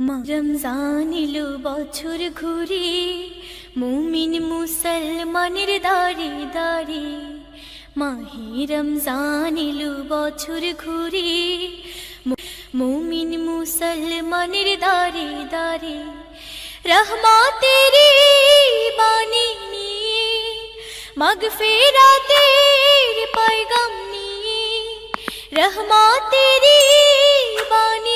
রমজান এলো বছর ঘুরে, মুমিন মুসলমানের দাঁড়ে দাঁড়ে। মাহে রমজান এলো বছর ঘুরে মুমিন মুসলমানের দাঁড়ে দাঁড়ে। রহমাতের বাণী নিয়ে, মগফিরাতের পয়গাম নিয়ে রহমাতের বাণী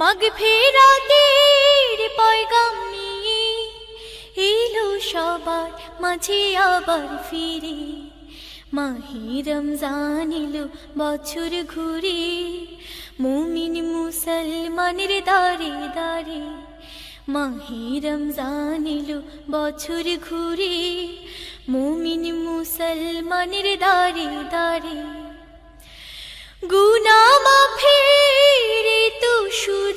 মগফিরাতের পয়গাম নিয়ে এলো সবার মাঝে আবার ফিরে। মাহি রমজান বছর ঘুরে, মুমিন মুসলমানের দাঁড়ে দাঁড়ে মাহি রমজান বছর ঘুরে, মুমিন মুসলমানের দাঁড়ে দাঁড়ে গুনা মাফের তো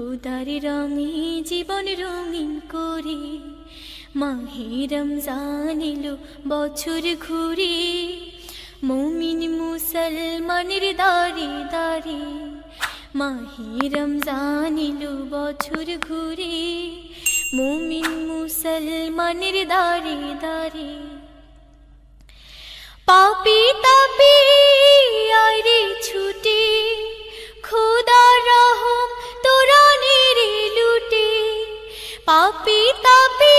খোদার রঙে জীবন রঙিন করে, মাহে রমজান বছর ঘুরে, মমিন মুসলমানের দাঁড়ে দাঁড়ে, মাহে রমজান বছর ঘুরে, মুমিন মুসলমানের দাঁড়ে দাঁড়ে। পাপি তাপি, আইরে ছুটে পাপি তাপি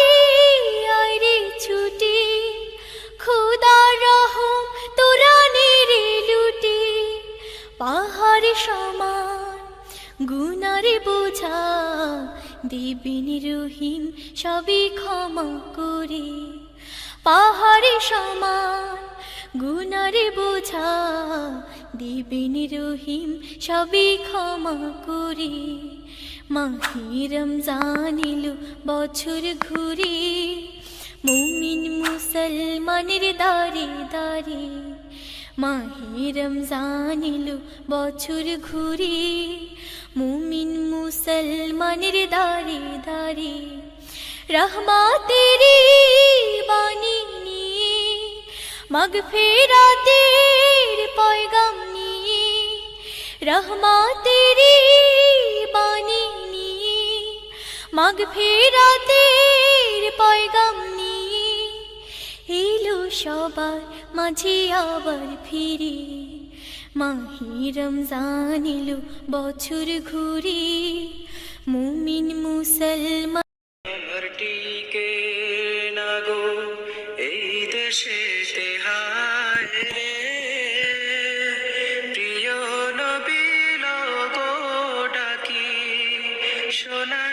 আইরে ছুটে। খোদা রহম তোরা নেরে লুটে। পাহাড় সমান, গুনারে বোঝা। দেবিন রহিম, সবই ক্ষমা করে। পাহাড়ে সমান, গুনারে বোঝা। দেবেন রহিম, সবই ক্ষমা করে। মাহি রমজান বছর ঘুরে, মুমিন মুসলমানের দাঁড়ে দাঁড়ে মাহি রমজান বছর ঘুরে, মুমিন মুসলমানের দাঁড়ে দাঁড়ে রহমাতের বাণী নিয়ে, মগফিরাতের পয়গাম নিয়ে, রহমাতের মগফিরাতের পয়গাম নিয়ে এলো সবার মাঝে আবার ফিরে। মাহি রমজান এলো বছর ঘুরে, মুমিন মুসলমান প্রিয় নবীল গো ডাকি সোনার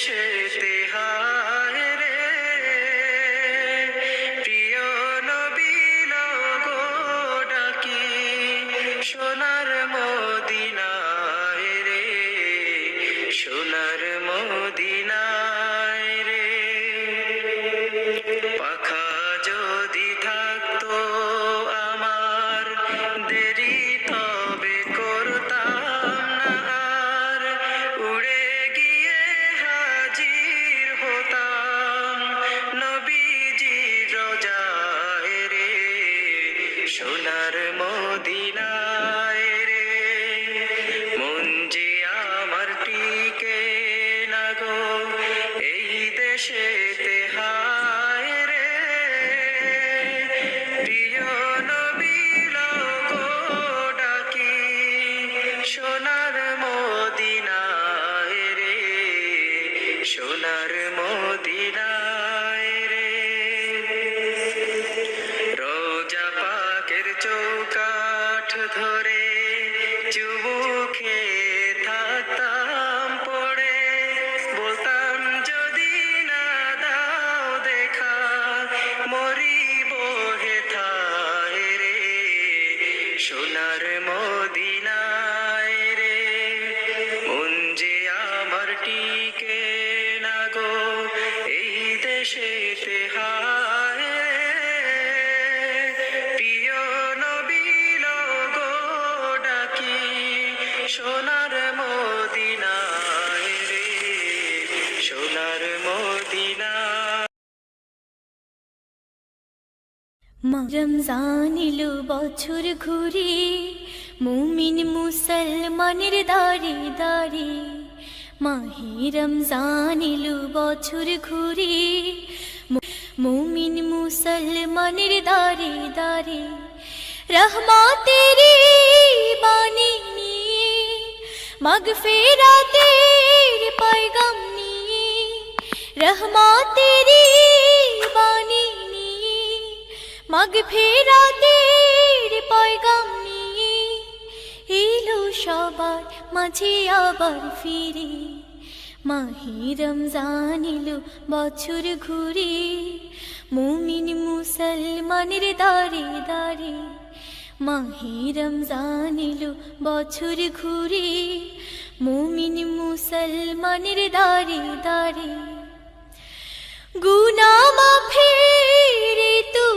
Sure. ধরে চুমুখে থাকতাম রমজান এলো বছর ঘুরে, মুমিন মুসলমানের দাঁড়ে দাঁড়ে। মাহি রমজান এলো বছর ঘুরে মুমিন মুসলমানের দাঁড়ে দাঁড়ে। রহমাতেরি বাণী নিয়ে মগফিরাতের পয়গাম নিয়ে, রহমাতেরি মগফিরাতের পয়গাম নিয়ে এলো সবার মাঝে আবার ফিরে। মাহি রমজান এলো বছর ঘুরে, মুমিন মুসলমানের দাঁড়ে দাঁড়ে মাহি রমজান এলো বছর ঘুরে, মুমিন মুসলমানের দাঁড়ে দাঁড়ে গুনা মাফের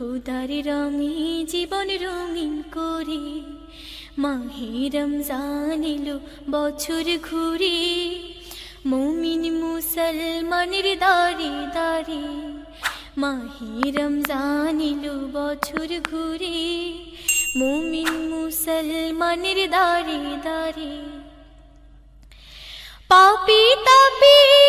খুদার রঙে, জীবন রঙিন করে। মাহে রমজান বছর ঘুরে। মমিন মুসলমানের দাঁড়ে দাঁড়ে। মাহে রমজান বছর ঘুরে। মুমিন মুসলমানের দাঁড়ে দাঁড়ে। পাপি তাপি